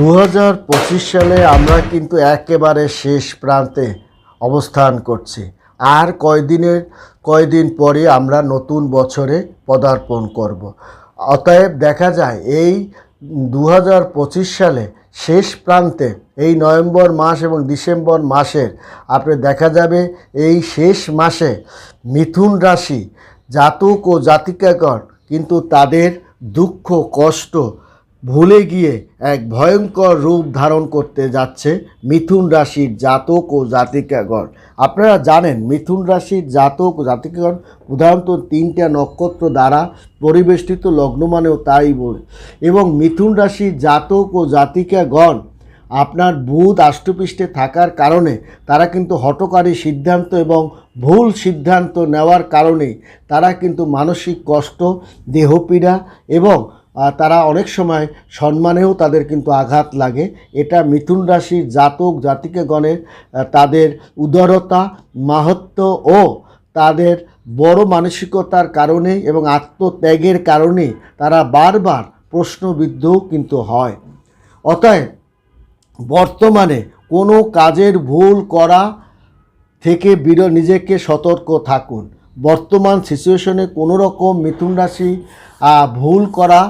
দু হাজার পঁচিশ সালে আমরা কিন্তু একেবারে শেষ প্রান্তে অবস্থান করছি আর কয়দিনের, কয়দিন পরে আমরা নতুন বছরে পদার্পণ করব। অতএব দেখা যায়, এই দু হাজার পঁচিশ সালে শেষ প্রান্তে, এই নভেম্বর মাস এবং ডিসেম্বর মাসের আপনি দেখা যাবে এই শেষ মাসে মিথুন রাশি জাতক ও জাতিকাগণ কিন্তু তাদের দুঃখ, কষ্ট ভুলে গিয়ে এক ভয়ঙ্কর রূপ ধারণ করতে যাচ্ছে মিথুন রাশির জাতক ও জাতিকাগণ। আপনারা জানেন, মিথুন রাশির জাতক ও জাতিকাগণ প্রধানত তিনটা নক্ষত্র দ্বারা পরিবেষ্টিত লগ্ন মানেও তাই বলে। এবং মিথুন রাশির জাতক ও জাতিকাগণ আপনার বুধ আষ্টপৃষ্ঠে থাকার কারণে তারা কিন্তু হটকারী সিদ্ধান্ত এবং ভুল সিদ্ধান্ত নেওয়ার কারণেই তারা কিন্তু মানসিক কষ্ট, দেহপীড়া এবং তারা অনেক সময় সম্মানেও তাদের কিন্তু আঘাত লাগে। এটা মিথুন রাশির জাতক জাতিকাগণের তাদের উদারতা, মাহাত্ম ও তাদের বড় মানসিকতার কারণে এবং আত্মত্যাগের কারণে তারা বারবার প্রশ্নবিদ্ধ কিন্তু হয়। অতএব বর্তমানে কোনো কাজের ভুল করা থেকে বির নিজেকে সতর্ক থাকুন। বর্তমান সিচুয়েশনে কোনো রকম মিথুন রাশি ভুল করা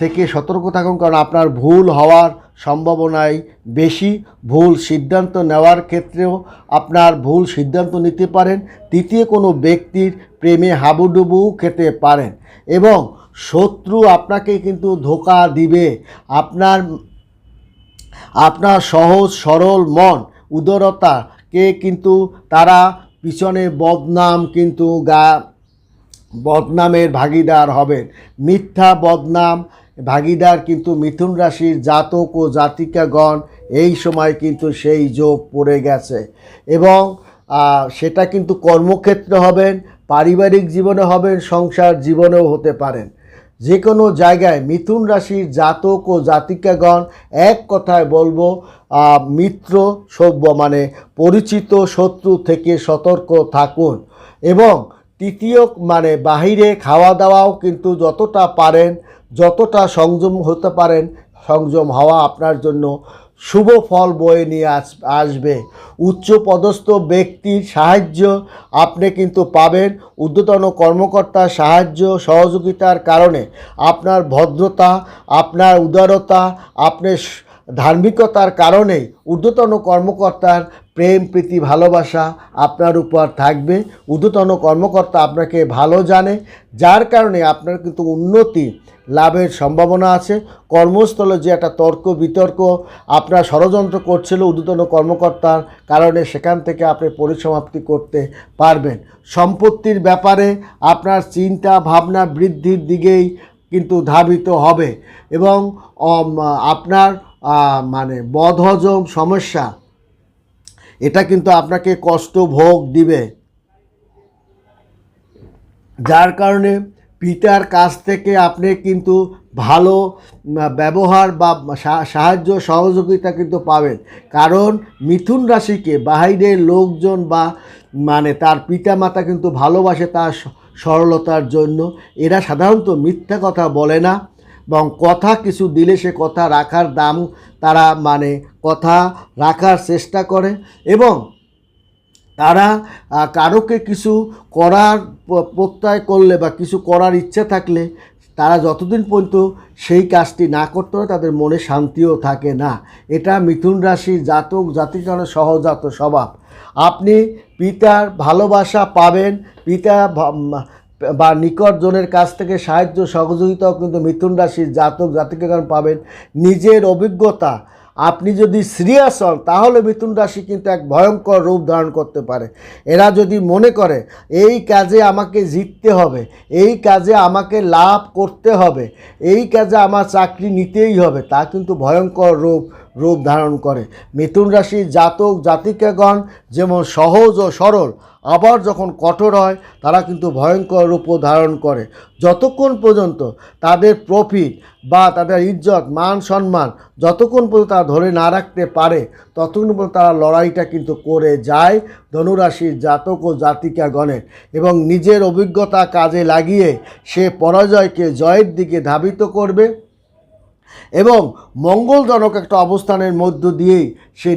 থেকে সতর্ক থাকুন, কারণ আপনার ভুল হওয়ার সম্ভাবনাই বেশি। ভুল সিদ্ধান্ত নেওয়ার ক্ষেত্রেও আপনার ভুল সিদ্ধান্ত নিতে পারেন। তৃতীয় কোনো ব্যক্তির প্রেমে হাবুডুবু খেতে পারেন এবং শত্রু আপনাকে কিন্তু ধোকা দিবে। আপনার আপনার সহজ, সরল মন, উদারতাকে কিন্তু তারা পিছনে বদনাম কিন্তু গা বদনামের ভাগিদার হবেন। মিথ্যা বদনাম ভাগিদার কিন্তু মিথুন রাশির জাতক ও জাতিকাগণ এই সময় কিন্তু সেই যোগ পড়ে গেছে। এবং সেটা কিন্তু কর্মক্ষেত্রে হবেন, পারিবারিক জীবনে হবেন, সংসার জীবনেও হতে পারেন। যে কোনো জায়গায় মিথুন রাশির জাতক ও জাতিকাগণ এক কথায় বলব মিত্র সভ্য মানে পরিচিত শত্রু থেকে সতর্ক থাকুন। এবং তৃতীয় মানে বাহিরে খাওয়া দাওয়াও কিন্তু যতটা পারেন, যতটা সংযম হতে পারেন, সংযম হওয়া আপনার জন্য শুভ ফল বয়ে নিয়ে আস, আসবে। উচ্চ পদস্থ ব্যক্তির সাহায্য আপনি কিন্তু পাবেন। ঊর্ধ্বতন কর্মকর্তার সাহায্য, সহযোগিতার কারণে আপনার ভদ্রতা, আপনার উদারতা আপনার ধার্মিকতার কারণেই ঊর্ধ্বতন কর্মকর্তার প্রেম, প্রীতি, ভালোবাসা আপনার উপর থাকবে। ঊর্ধ্বতন কর্মকর্তা আপনাকে ভালো জানে, যার কারণে আপনার কিন্তু উন্নতি লাভের সম্ভাবনা আছে। কর্মস্থলে যে একটা তর্ক, বিতর্ক আপনার ষড়যন্ত্র করছিল ঊর্ধ্বতন কর্মকর্তার কারণে সেখান থেকে আপনি পরিসমাপ্তি করতে পারবেন। সম্পত্তির ব্যাপারে আপনার চিন্তা, ভাবনা বৃদ্ধির দিকেই কিন্তু ধাবিত হবে এবং আপনার মানে বদহজম সমস্যা এটা কিন্তু আপনাকে কষ্ট ভোগ দিবে। যার কারণে পিতার কাছ থেকে আপনি কিন্তু ভালো ব্যবহার বা সাহায্য, সহযোগিতা কিন্তু পাবেন। কারণ মিথুন রাশিকে বাহিরের লোকজন বা মানে তার পিতামাতা কিন্তু ভালোবাসে তার সরলতার জন্য। এরা সাধারণত মিথ্যা কথা বলে না। এবং কথা কিছু দিলে সে কথা রাখার দাম তারা মানে কথা রাখার চেষ্টা করে এবং তারা কারোকে কিছু করার প্রত্যয় করলে বা কিছু করার ইচ্ছা থাকলে তারা যতদিন পর্যন্ত সেই কাজটি না করতে পারে, তাদের মনে শান্তিও থাকে না। এটা মিথুন রাশি জাতক জাতিকরণের সহজাত স্বভাব। আপনি পিতার ভালোবাসা পাবেন, পিতা বা নিকটজনের কাছ থেকে সাহায্য সহযোগিতাও কিন্তু মিথুন রাশির জাতক, জাতিকাগণ পাবেন। নিজের অভিজ্ঞতা। আপনি যদি সিরিয়াস হন, তাহলে মিথুন রাশি কিন্তু এক ভয়ঙ্কর রূপ ধারণ করতে পারে। এরা যদি মনে করে, এই কাজে আমাকে জিততে হবে, এই কাজে আমাকে লাভ করতে হবে, এই কাজে আমার চাকরি নিতেই হবে, তা কিন্তু ভয়ঙ্কর রূপ রূপ ধারণ করে। মিথুন রাশির জাতক জাতিকাগণ যেমন সহজ ও সরল, আবার যখন কঠোর হয়, তারা কিন্তু ভয়ঙ্কর রূপ ধারণ করে। যতক্ষণ পর্যন্ত তাদের প্রফিট বা তাদের ইজ্জত, মান সম্মান যতক্ষণ পর্যন্ত তারা ধরে না রাখতে পারে, ততক্ষণ পর্যন্ত তারা লড়াইটা কিন্তু করে যায় ধনুরাশির জাতক ও জাতিকাগণের এবং নিজের অভিজ্ঞতা কাজে লাগিয়ে সে পরাজয়কে জয়ের দিকে ধাবিত করবে। এবং মঙ্গলজনক একটা অবস্থানের মধ্য দিয়েই সে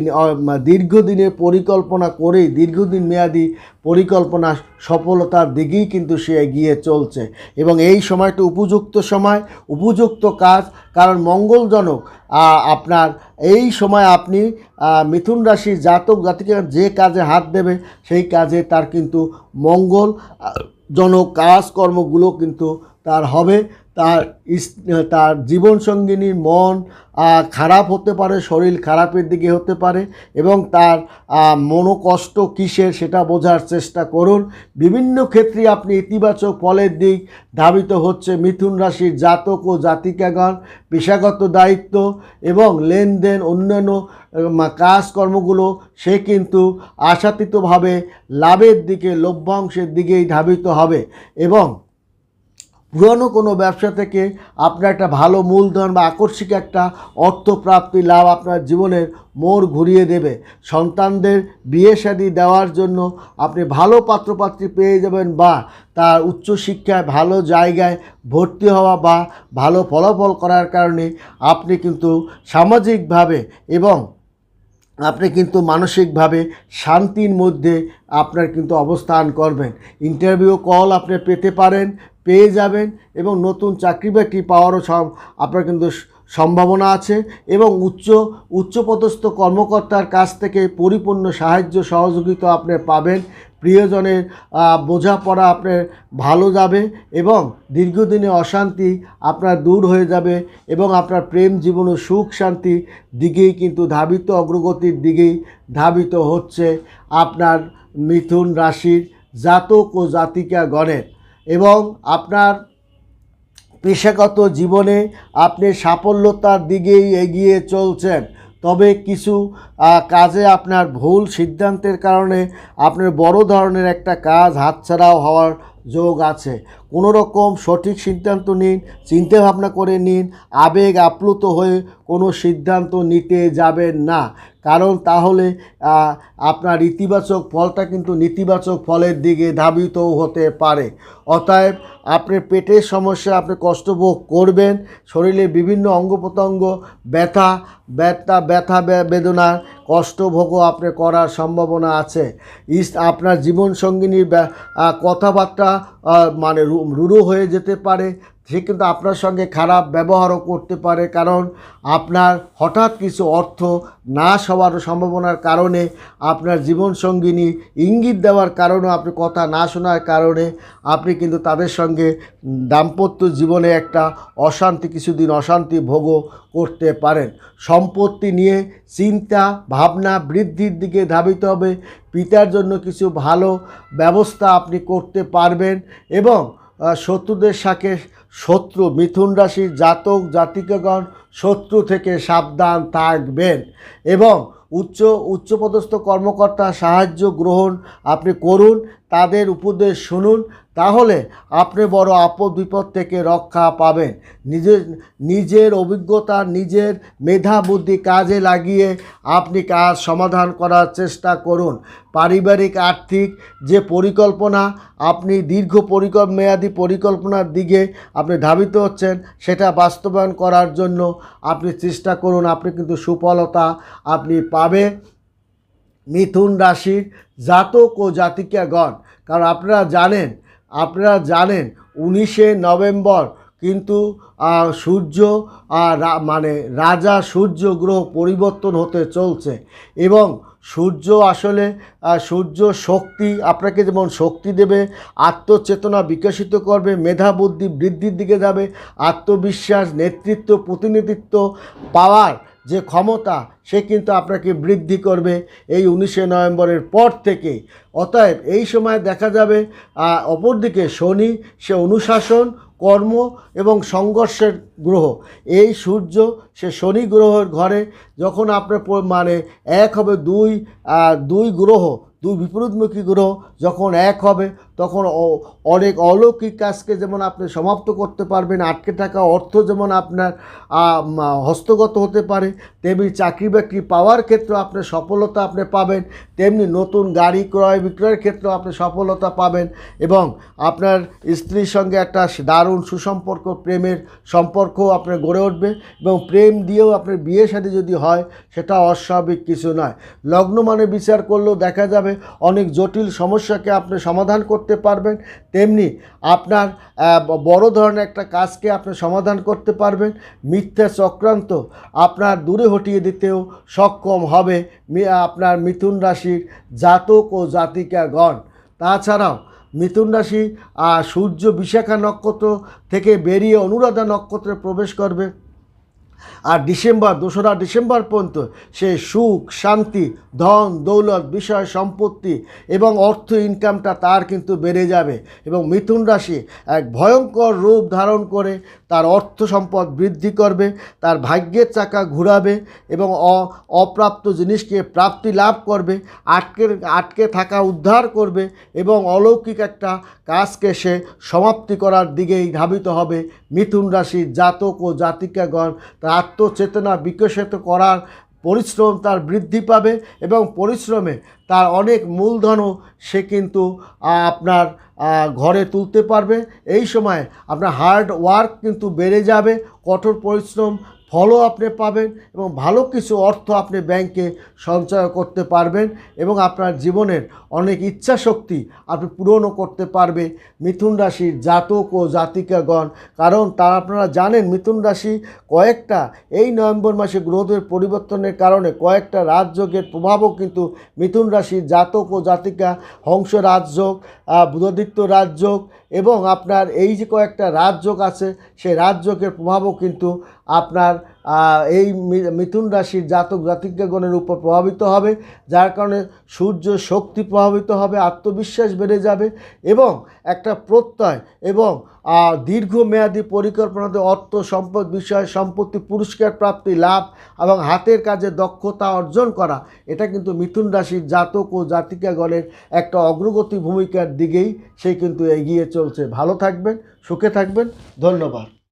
দীর্ঘদিনের পরিকল্পনা করেই দীর্ঘদিন মেয়াদী পরিকল্পনা সফলতার দিকেই কিন্তু সে এগিয়ে চলছে। এবং এই সময়টা উপযুক্ত সময় উপযুক্ত কাজ কারণ মঙ্গলজনক আপনার এই সময় আপনি মিথুন রাশির জাতক জাতিকে যে কাজে হাত দেবে সেই কাজে তার কিন্তু মঙ্গল আহ, জনক কাজকর্মগুলো কিন্তু তার হবে। তার তার জীবনসঙ্গিনীর মন খারাপ হতে পারে, শরীর খারাপের দিকে হতে পারে এবং তার মনোকষ্ট কিসের সেটা বোঝার চেষ্টা করুন। বিভিন্ন ক্ষেত্রে আপনি ইতিবাচক ফলের দিক ধাবিত হচ্ছে মিথুন রাশির জাতক ও জাতিকাগণ, পেশাগত দায়িত্ব এবং লেনদেন, অন্যান্য কাজকর্মগুলো, সে কিন্তু আশাতীতভাবে লাভের দিকে, লভ্যাংশের দিকেই ধাবিত হবে এবং পুরনো কোনো ব্যবসা থেকে আপনার একটা ভালো মূলধন বা আকর্ষিক একটা অর্থপ্রাপ্তি লাভ আপনার জীবনের মোড় ঘুরিয়ে দেবে। সন্তানদের বিয়ে শাদী দেওয়ার জন্য আপনি ভালো পাত্রপাত্রী পেয়ে যাবেন বা তার উচ্চশিক্ষায় ভালো জায়গায় ভর্তি হওয়া বা ভালো ফলাফল করার কারণে আপনি কিন্তু সামাজিকভাবে এবং আপনি কিন্তু মানসিকভাবে শান্তির মধ্যে আপনার কিন্তু অবস্থান করবেন। ইন্টারভিউ কল আপনি পেতে পারেন, পেয়ে যাবেন এবং নতুন চাকরি বাকরি পাওয়ারও সব আপনার কিন্তু সম্ভাবনা আছে এবং উচ্চ, উচ্চপদস্থ কর্মকর্তার কাছ থেকে পরিপূর্ণ সাহায্য, সহযোগিতা আপনি পাবেন। প্রিয়জনের বোঝাপড়া আপনার ভালো যাবে এবং দীর্ঘদিনে অশান্তি আপনার দূর হয়ে যাবে এবং আপনার প্রেম জীবন ও সুখ শান্তি দিকেই কিন্তু ধাবিত, অগ্রগতির দিকেই ধাবিত হচ্ছে আপনার মিথুন রাশির জাতক ও জাতিকা গণের এবং আপনার পেশাগত জীবনে আপনি সাফল্যতার দিকেই এগিয়ে চলছেন। তবে কিছু কাজে আপনার ভুল সিদ্ধান্তের কারণে আপনার বড় ধরনের একটা কাজ হাতছাড়াও হওয়ার যোগ আছে। কোনো রকম সঠিক সিদ্ধান্ত নিন চিন্তা ভাবনা করে নিন, আবেগ আপ্লুত হয়ে কোনো সিদ্ধান্ত নিতে যাবেন না। কারণ তাহলে আপনার ইতিবাচক ফলটা কিন্তু নেতিবাচক ফলের দিকে ধাবিত হতে পারে। অতএব, আপনি পেটের সমস্যা, আপনি কষ্ট ভোগ করবেন শরীরে বিভিন্ন অঙ্গ প্রত্যঙ্গ, ব্যথা ব্যথা ব্যথা বেদনার কষ্ট ভোগও আপনি করার সম্ভাবনা আছে। ইস্ট আপনার জীবনসঙ্গিনীর কথাবার্তা মানে রুড়ো হয়ে যেতে পারে। সে কিন্তু আপনার সঙ্গে খারাপ ব্যবহারও করতে পারে, কারণ আপনার হঠাৎ কিছু অর্থ নাশ হওয়ার সম্ভাবনার কারণে, আপনার জীবনসঙ্গিনী ইঙ্গিত দেওয়ার কারণে, আপনি কথা না শোনার কারণে, আপনি কিন্তু তাদের সঙ্গে দাম্পত্য জীবনে একটা অশান্তি, কিছুদিন অশান্তি ভোগও করতে পারেন। সম্পত্তি নিয়ে চিন্তা, ভাবনা বৃদ্ধির দিকে ধাবিত হবে। পিতার জন্য কিছু ভালো ব্যবস্থা আপনি করতে পারবেন এবং শত্রুদের সাথে শত্রু মিথুন রাশির জাতক জাতিকাগণ শত্রু থেকে সাবধান থাকবেন এবং উচ্চ উচ্চপদস্থ কর্মকর্তা সাহায্য গ্রহণ আপনি করুন, তাদের উপদেশ শুনুন তাহলে আপনি বড় আপদ বিপদ থেকে রক্ষা পাবেন। নিজের নিজের অভিজ্ঞতা, নিজের মেধা বুদ্ধি কাজে লাগিয়ে আপনি কাজ সমাধান করার চেষ্টা করুন। পারিবারিক, আর্থিক যে পরিকল্পনা, আপনি দীর্ঘ পরিকল্প মেয়াদী পরিকল্পনার দিকে আপনি ধাবিত হচ্ছেন, সেটা বাস্তবায়ন করার জন্য আপনি চেষ্টা করুন। আপনি কিন্তু সুফলতা আপনি পাবেন। মিথুন রাশির জাতক ও জাতিকাগণ, কারণ আপনারা জানেন আপনারা জানেন, উনিশে নভেম্বর কিন্তু সূর্য মানে রাজা সূর্য গ্রহ পরিবর্তন হতে চলছে এবং সূর্য আসলে সূর্য শক্তি আপনাকে যেমন শক্তি দেবে, আত্মচেতনা বিকশিত করবে, মেধা বুদ্ধি বৃদ্ধির দিকে যাবে, আত্মবিশ্বাস, নেতৃত্ব, প্রতিনিধিত্ব পাওয়ার যে ক্ষমতা, সে কিন্তু আপনাকে বৃদ্ধি করবে এই উনিশে নভেম্বরের পর থেকে। অতএব এই সময় দেখা যাবে অপরদিকে শনি, সে অনুশাসন, কর্ম এবং সংঘর্ষের গ্রহ। এই সূর্য, সে শনি গ্রহের ঘরে, যখন আপনার মানে এক হবে দুই দুই গ্রহ, দুই বিপরীতমুখী গ্রহ, যখন এক হবে তখন অনেক অলৌকিক কাজকে যেমন আপনি সমাপ্ত করতে পারবেন, আটকে থাকা অর্থ যেমন আপনার হস্তগত হতে পারে, তেমনি চাকরি বাকরি পাওয়ার ক্ষেত্রে আপনি সফলতা আপনি পাবেন, তেমনি নতুন গাড়ি ক্রয় বিক্রয়ের ক্ষেত্রেও আপনি সফলতা পাবেন এবং আপনার স্ত্রীর সঙ্গে একটা দারুণ সুসম্পর্ক, প্রেমের সম্পর্কও আপনার গড়ে উঠবে এবং প্রেম দিয়েও আপনার বিয়ে শাদী যদি হয়, সেটা অস্বাভাবিক কিছু নয়। লগ্ন মানে বিচার করলেও দেখা যাবে অনেক জটিল সমস্যাকে আপনি সমাধান করতে পারবেন, তেমনি আপনার বড় ধরনের একটা কাজকে আপনি সমাধান করতে পারবেন। মিথ্যা চক্রান্ত আপনার দূরে হটিয়ে দিতেও সক্ষম হবে আপনার মিথুন রাশির জাতক ও জাতিকাগণ। তাছাড়াও মিথুন রাশি সূর্য বিশাখা নক্ষত্র থেকে বেরিয়ে অনুরাধা নক্ষত্রে প্রবেশ করবে। আর ডিসেম্বর, দোসরা ডিসেম্বর পর্যন্ত সে সুখ, শান্তি, ধন, দৌলত, বিষয়, সম্পত্তি এবং অর্থ ইনকামটা তার কিন্তু বেড়ে যাবে এবং মিথুন রাশি এক ভয়ঙ্কর রূপ ধারণ করে তার অর্থ সম্পদ বৃদ্ধি করবে, তার ভাগ্যের চাকা ঘুরাবে এবং অপ্রাপ্ত জিনিসকে প্রাপ্তি লাভ করবে, আটকে আটকে থাকা উদ্ধার করবে এবং অলৌকিক একটা কাজকে সে সমাপ্তি করার দিকেই ধাবিত হবে। মিথুন রাশির জাতক ও জাতিকাগণ তার আত্মচেতনা বিকশিত করার পরিশ্রম তার বৃদ্ধি পাবে এবং পরিশ্রমে তার অনেক মূলধনও সে কিন্তু আপনার ঘরে তুলতে পারবে। এই সময় আপনার হার্ড ওয়ার্ক কিন্তু বেড়ে যাবে, কঠোর পরিশ্রম ফলও আপনি পাবেন এবং ভালো কিছু অর্থ আপনি ব্যাংকে সঞ্চয় করতে পারবেন এবং আপনার জীবনের অনেক ইচ্ছা শক্তি আপনি পূরণও করতে পারবে মিথুন রাশির জাতক ও জাতিকাগণ। কারণ তারা আপনারা জানেন মিথুন রাশি কয়েকটা এই নভেম্বর মাসে গ্রহদের পরিবর্তনের কারণে কয়েকটা রাজযোগের প্রভাবও কিন্তু মিথুন রাশির জাতক ও জাতিকা হংস রাজযোগ বুধাদিত্য রাজযোগ এবং আপনার এই যে কয়েকটা রাজযোগ আছে সেই রাজযোগের প্রভাবও কিন্তু আপনার এই মিথুন রাশির জাতক জাতিকাগণের উপর প্রভাবিত হবে, যার কারণে সূর্য শক্তি প্রভাবিত হবে, আত্মবিশ্বাস বেড়ে যাবে এবং একটা প্রত্যয় এবং দীর্ঘমেয়াদী পরিকল্পনাতে অর্থ সম্পদ বিষয়, সম্পত্তি পুরস্কার প্রাপ্তি, লাভ এবং হাতের কাজে দক্ষতা অর্জন করা, এটা কিন্তু মিথুন রাশির জাতক ও জাতিকাগণের একটা অগ্রগতি ভূমিকার দিকেই সে কিন্তু এগিয়ে চলছে। ভালো থাকবেন, সুখে থাকবেন, ধন্যবাদ।